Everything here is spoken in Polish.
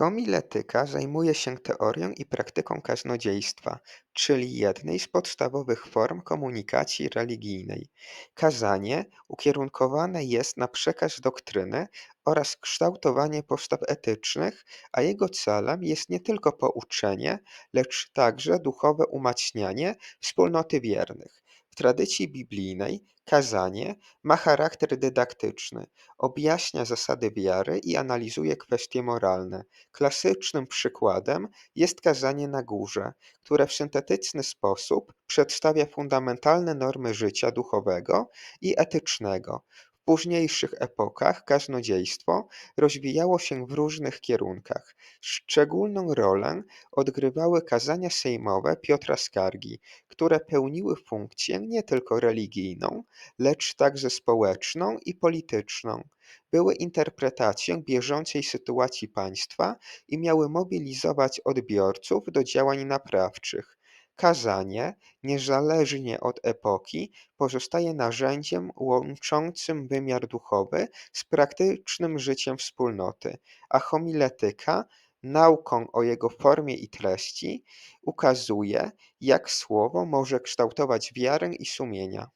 Homiletyka zajmuje się teorią i praktyką kaznodziejstwa, czyli jednej z podstawowych form komunikacji religijnej. Kazanie ukierunkowane jest na przekaz doktryny oraz kształtowanie postaw etycznych, a jego celem jest nie tylko pouczenie, lecz także duchowe umacnianie wspólnoty wiernych. Tradycji biblijnej kazanie ma charakter dydaktyczny, objaśnia zasady wiary i analizuje kwestie moralne. Klasycznym przykładem jest kazanie na górze, które w syntetyczny sposób przedstawia fundamentalne normy życia duchowego i etycznego. Późniejszych epokach kaznodziejstwo rozwijało się w różnych kierunkach. Szczególną rolę odgrywały kazania sejmowe Piotra Skargi, które pełniły funkcję nie tylko religijną, lecz także społeczną i polityczną. Były interpretacją bieżącej sytuacji państwa i miały mobilizować odbiorców do działań naprawczych. Kazanie, niezależnie od epoki, pozostaje narzędziem łączącym wymiar duchowy z praktycznym życiem wspólnoty, a homiletyka, nauką o jego formie i treści, ukazuje, jak słowo może kształtować wiarę i sumienia.